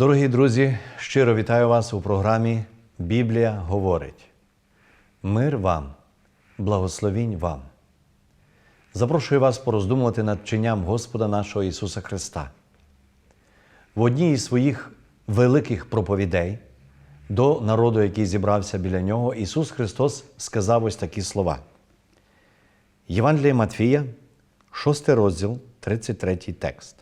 Дорогі друзі, щиро вітаю вас у програмі Біблія говорить. Мир вам, благословінь вам. Запрошую вас пороздумувати над вченням Господа нашого Ісуса Христа. В одній із своїх великих проповідей до народу, який зібрався біля нього, Ісус Христос сказав ось такі слова. Євангеліє Матфія, 6 розділ, 33 текст.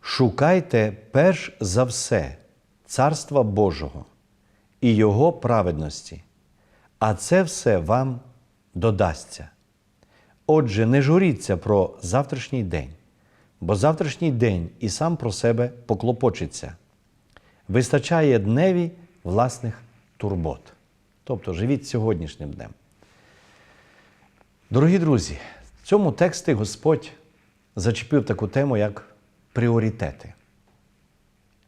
Шукайте перш за все Царства Божого і Його праведності, а це все вам додасться. Отже, не журіться про завтрашній день, бо завтрашній день і сам про себе поклопочеться. Вистачає дневі власних турбот. Тобто живіть сьогоднішнім днем. Дорогі друзі, в цьому тексті Господь зачепив таку тему, як пріоритети.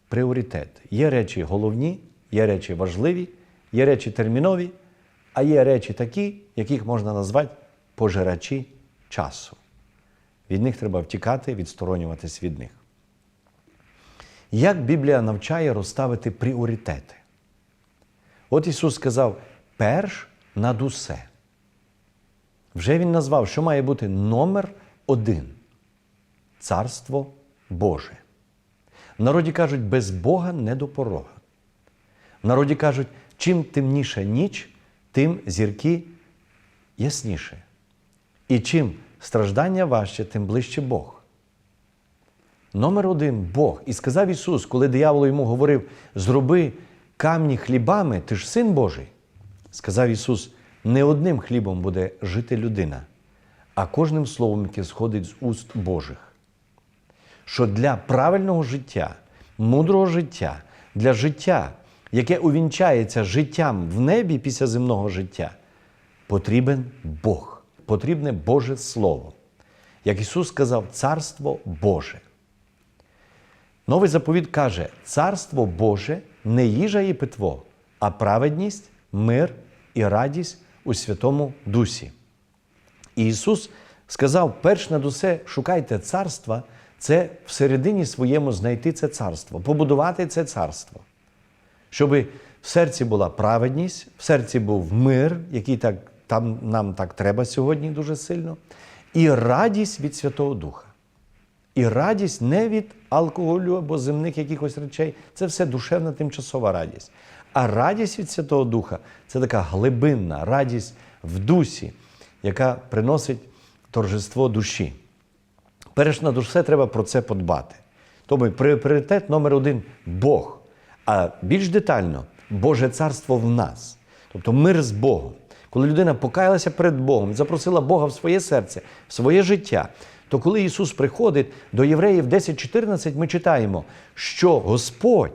Пріоритет. Є речі головні, є речі важливі, є речі термінові, а є речі такі, яких можна назвати пожирачі часу. Від них треба втікати, відсторонюватись від них. Як Біблія навчає розставити пріоритети? От Ісус сказав: перш над усе. Вже Він назвав, що має бути номер один Царство Боже. В народі кажуть, без Бога не до порога. В народі кажуть, чим темніша ніч, тим зірки ясніше. І чим страждання важче, тим ближче Бог. Номер один Бог. І сказав Ісус, коли диявол йому говорив: зроби камні хлібами, ти ж син Божий. Сказав Ісус, не одним хлібом буде жити людина, а кожним словом, яке сходить з уст Божих. Що для правильного життя, мудрого життя, для життя, яке увінчається життям в небі після земного життя, потрібен Бог, потрібне Боже Слово. Як Ісус сказав, Царство Боже. Новий заповіт каже: Царство Боже не їжа і питво, а праведність, мир і радість у Святому Дусі. І Ісус сказав: перш над усе шукайте царства, це всередині своєму знайти це царство, побудувати це царство, щоб в серці була праведність, в серці був мир, який так, там нам так треба сьогодні дуже сильно, і радість від Святого Духа. І радість не від алкоголю або земних якихось речей, це все душевна тимчасова радість. А радість від Святого Духа це така глибинна радість в дусі, яка приносить торжество душі. Перш над усе треба про це подбати. Тому пріоритет номер один Бог. А більш детально Боже царство в нас. Тобто мир з Богом. Коли людина покаялася перед Богом, запросила Бога в своє серце, в своє життя, то коли Ісус приходить до Євреїв 10.14, ми читаємо, що Господь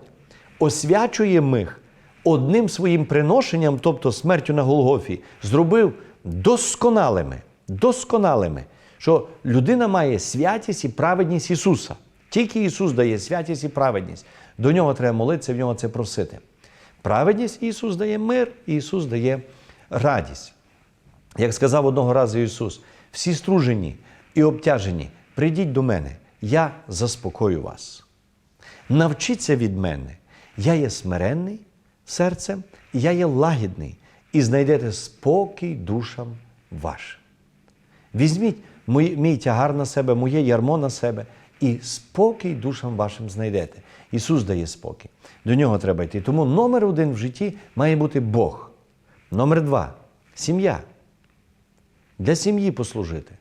освячує мих одним своїм приношенням, тобто смертю на Голгофі, зробив досконалими. Досконалими, що людина має святість і праведність Ісуса. Тільки Ісус дає святість і праведність. До нього треба молитися, в нього це просити. Праведність Ісус дає мир, Ісус дає радість. Як сказав одного разу Ісус, всі стружені і обтяжені, прийдіть до мене, я заспокою вас. Навчіться від мене, я є смиренний серцем, я є лагідний, і знайдете спокій душам вашим. Візьміть мій, мій тягар на себе, моє ярмо на себе, і спокій душам вашим знайдете. Ісус дає спокій. До нього треба йти. Тому номер один в житті має бути Бог. Номер два сім'я. Для сім'ї послужити.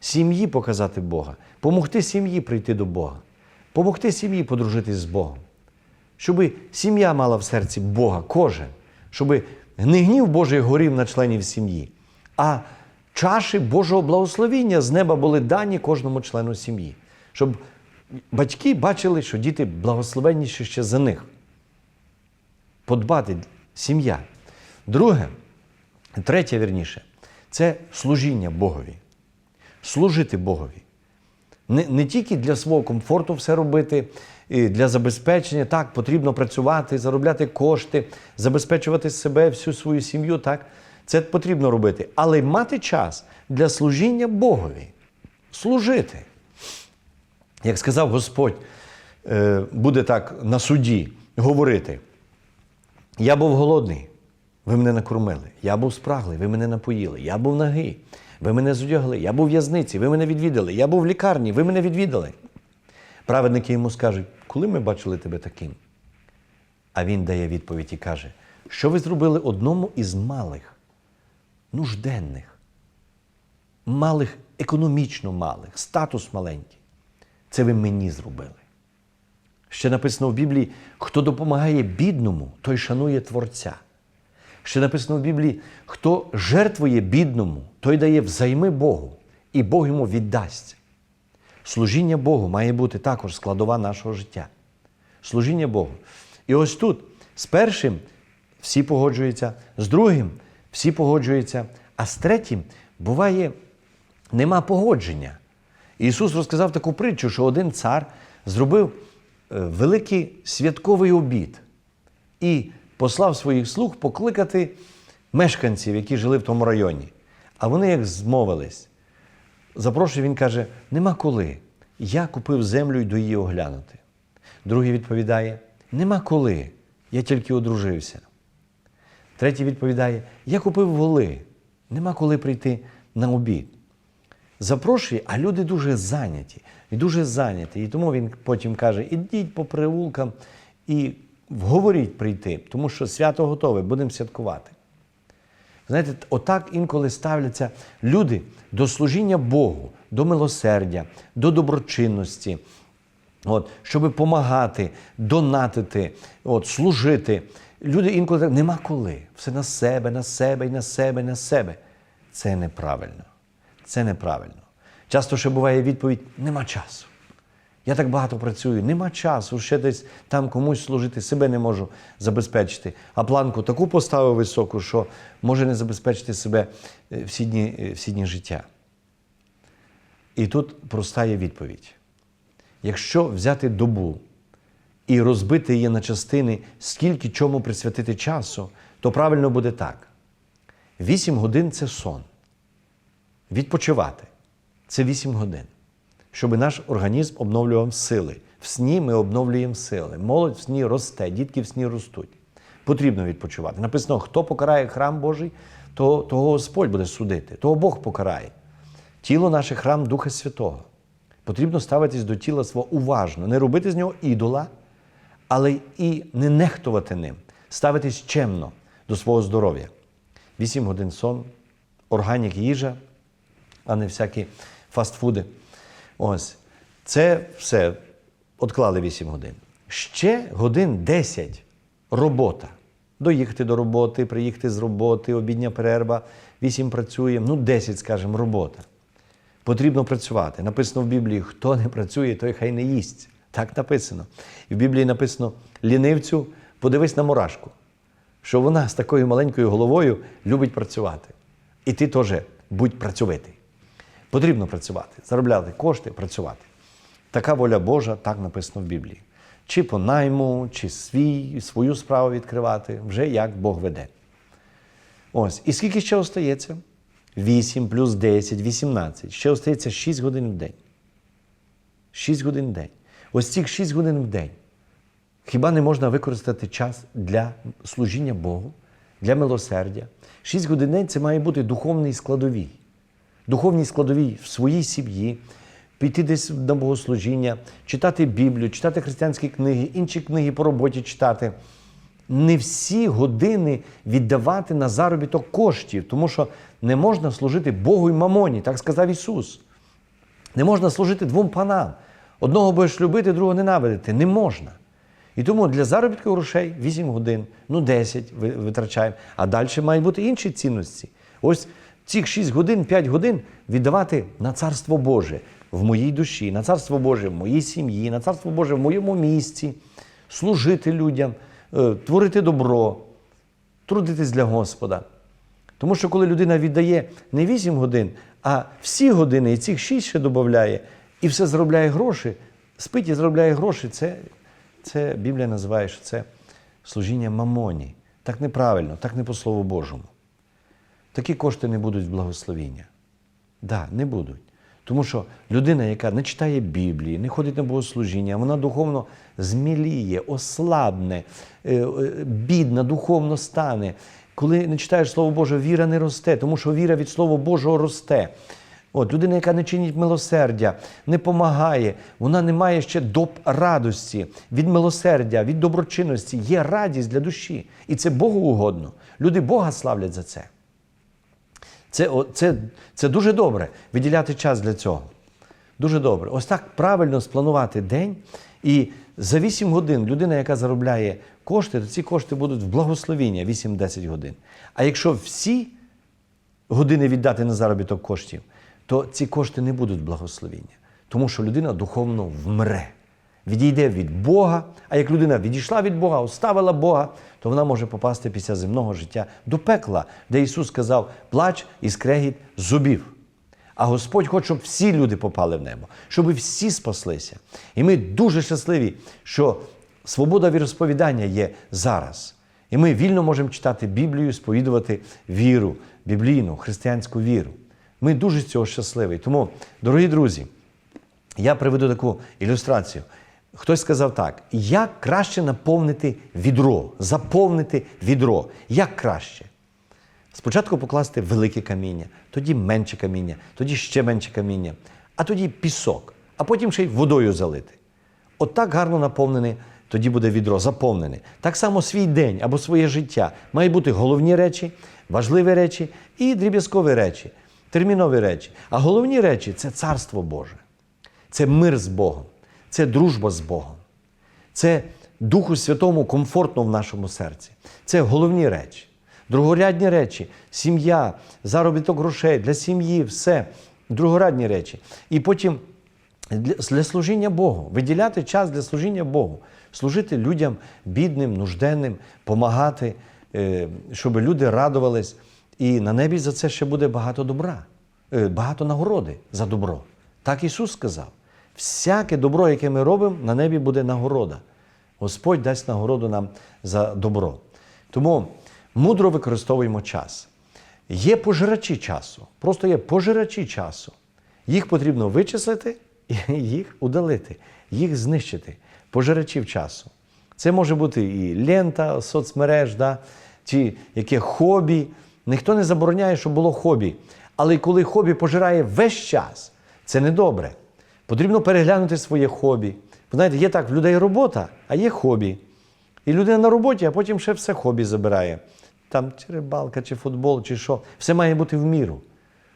Сім'ї показати Бога, помогти сім'ї прийти до Бога, помогти сім'ї подружитись з Богом. Щоб сім'я мала в серці Бога, кожен, щоб не гнів Божий горів на членів сім'ї, а чаші Божого благословіння з неба були дані кожному члену сім'ї. Щоб батьки бачили, що діти благословенніші ще за них. Подбати сім'я. Друге, третє вірніше, це служіння Богові. Служити Богові. Не, не тільки для свого комфорту все робити, і для забезпечення. Так, потрібно працювати, заробляти кошти, забезпечувати себе, всю свою сім'ю. Так, це потрібно робити. Але мати час для служіння Богові. Служити. Як сказав Господь е, буде так на суді говорити: я був голодний, ви мене накормили, я був спраглий, ви мене напоїли, я був нагий, ви мене зодягли, я був в'язниці, ви мене відвідали, я був в лікарні, ви мене відвідали. Праведники йому скажуть, коли ми бачили тебе таким? А він дає відповідь і каже, що ви зробили одному із малих, нужденних, малих, економічно малих, статус маленький. Це ви мені зробили. Ще написано в Біблії, хто допомагає бідному, той шанує Творця. Ще написано в Біблії, хто жертвує бідному, той дає взайми Богу, і Бог йому віддасть. Служіння Богу має бути також складова нашого життя. Служіння Богу. І ось тут з першим всі погоджуються, з другим всі погоджуються, а з третім буває нема погодження. Ісус розказав таку притчу, що один цар зробив е, великий святковий обід і послав своїх слуг покликати мешканців, які жили в тому районі. А вони як змовились. Запрошує, він каже: нема коли. Я купив землю йду її оглянути. Другий відповідає: нема коли. Я тільки одружився. Третій відповідає: Я купив воли, нема коли прийти на обід. Запрошує, а люди дуже зайняті. І дуже зайняті. І тому він потім каже: ідіть по привулкам і вговоріть прийти, тому що свято готове, будемо святкувати. Знаєте, отак інколи ставляться люди до служіння Богу, до милосердя, до доброчинності, от, щоб допомагати, донатити, от, служити. Люди інколи так, нема коли. Все на себе, на себе, і на себе, на себе. Це неправильно. Це неправильно. Часто ще буває відповідь: нема часу. Я так багато працюю, нема часу, ще десь там комусь служити, себе не можу забезпечити. А планку таку поставив високу, що може не забезпечити себе е, всі дні, е, всі дні життя. І тут проста є відповідь. Якщо взяти добу і розбити її на частини, скільки чому присвятити часу, то правильно буде так. Вісім годин це сон. Відпочивати це 8 годин, щоб наш організм обновлював сили. В сні ми обновлюємо сили. Молодь в сні росте, дітки в сні ростуть. Потрібно відпочивати. Написано, хто покарає храм Божий, то, того Господь буде судити, того Бог покарає. Тіло наше храм Духа Святого. Потрібно ставитись до тіла свого уважно, не робити з нього ідола, але і не нехтувати ним, ставитись чемно до свого здоров'я. 8 годин сон, органік їжа, а не всякі фастфуди. Ось. Це все odклали 8 годин. Ще годин 10 робота. Доїхати до роботи, приїхати з роботи, обідня перерва, 8 працюємо, ну 10, скажімо, робота. Потрібно працювати. Написано в Біблії, хто не працює, той хай не їсть. Так написано. І в Біблії написано: лінивцю, подивись на мурашку, що вона з такою маленькою головою любить працювати. І ти теж будь працьовитий. Потрібно працювати, заробляти кошти, працювати. Така воля Божа, так написано в Біблії. Чи по найму, чи свій, свою справу відкривати, вже як Бог веде. Ось. І скільки ще остається? 8 плюс 10, 18. Ще остається 6 годин в день. 6 годин в день. Ось цих 6 годин в день. Хіба не можна використати час для служіння Богу, для милосердя? 6 годин в день це має бути духовний складовій. Духовній складовій в своїй сім'ї, піти десь на богослужіння, читати Біблію, читати християнські книги, інші книги по роботі читати. Не всі години віддавати на заробіток коштів, тому що не можна служити Богу й мамоні, так сказав Ісус. Не можна служити двом панам. Одного будеш любити, другого ненавидити. Не можна. І тому для заробітку грошей 8 годин, ну 10 ви- витрачаємо, а далі мають бути інші цінності. Ось цих 6 годин, 5 годин віддавати на Царство Боже в моїй душі, на Царство Боже в моїй сім'ї, на Царство Боже в моєму місці, служити людям, е, творити добро, трудитись для Господа. Тому що коли людина віддає не 8 годин, а всі години, і цих 6 ще додає, і все заробляє гроші, спить і заробляє гроші, це, це Біблія називає, що це служіння мамоні. Так неправильно, так не по Слову Божому. Такі кошти не будуть в благословіння. Да, не будуть. Тому що людина, яка не читає Біблії, не ходить на богослужіння, вона духовно зміліє, ослабне, е, е, бідна, духовно стане. Коли не читаєш Слово Боже, віра не росте, тому що віра від Слова Божого росте. От людина, яка не чинить милосердя, не помагає, вона не має ще доп радості від милосердя, від доброчинності. Є радість для душі. І це Богу угодно. Люди Бога славлять за це. Це, це, це дуже добре виділяти час для цього. Дуже добре. Ось так правильно спланувати день. І за 8 годин людина, яка заробляє кошти, то ці кошти будуть в благословіння 8-10 годин. А якщо всі години віддати на заробіток коштів, то ці кошти не будуть благословіння. Тому що людина духовно вмре, відійде від Бога. А як людина відійшла від Бога, оставила Бога, то вона може попасти після земного життя до пекла, де Ісус сказав: плач і скрегіт зубів. А Господь хоче, щоб всі люди попали в небо, щоб всі спаслися. І ми дуже щасливі, що свобода віросповідання є зараз. І ми вільно можемо читати Біблію, сповідувати віру, біблійну, християнську віру. Ми дуже з цього щасливі. Тому, дорогі друзі, я приведу таку ілюстрацію. Хтось сказав так: як краще наповнити відро, заповнити відро. Як краще? Спочатку покласти велике каміння, тоді менше каміння, тоді ще менше каміння, а тоді пісок, а потім ще й водою залити. От так гарно наповнене, тоді буде відро заповнене. Так само свій день або своє життя має бути головні речі, важливі речі і дріб'язкові речі, термінові речі. А головні речі це царство Боже, це мир з Богом, це дружба з Богом. Це Духу Святому комфортно в нашому серці. Це головні речі. Другорядні речі, сім'я, заробіток грошей для сім'ї, все. Другорядні речі. І потім для, служіння Богу, виділяти час для служіння Богу, служити людям бідним, нужденним, помагати, е, щоб люди радувались. І на небі за це ще буде багато добра, е, багато нагороди за добро. Так Ісус сказав. Всяке добро, яке ми робимо, на небі буде нагорода. Господь дасть нагороду нам за добро. Тому мудро використовуємо час. Є пожирачі часу, просто є пожирачі часу. Їх потрібно вичислити і їх удалити, їх знищити. Пожирачів часу. Це може бути і лента соцмереж, да? чи яке хобі. Ніхто не забороняє, щоб було хобі. Але коли хобі пожирає весь час, це недобре. Потрібно переглянути своє хобі. Ви знаєте, є так, в людей робота, а є хобі. І людина на роботі, а потім ще все хобі забирає. Там чи рибалка, чи футбол, чи що. Все має бути в міру.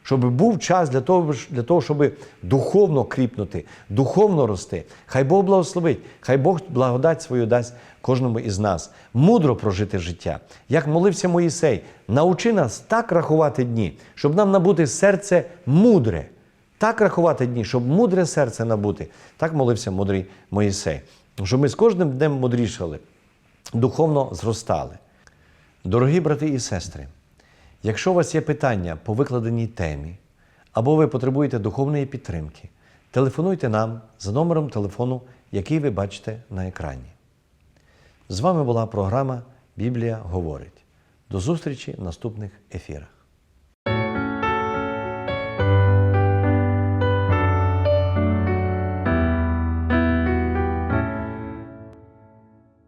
Щоб був час для того, для того, щоб духовно кріпнути, духовно рости. Хай Бог благословить, хай Бог благодать свою дасть кожному із нас. Мудро прожити життя. Як молився Моїсей, научи нас так рахувати дні, щоб нам набути серце мудре. Так рахувати дні, щоб мудре серце набути. Так молився мудрий Моїсей. Щоб ми з кожним днем мудрішали, духовно зростали. Дорогі брати і сестри, якщо у вас є питання по викладеній темі, або ви потребуєте духовної підтримки, телефонуйте нам за номером телефону, який ви бачите на екрані. З вами була програма Біблія говорить. До зустрічі в наступних ефірах.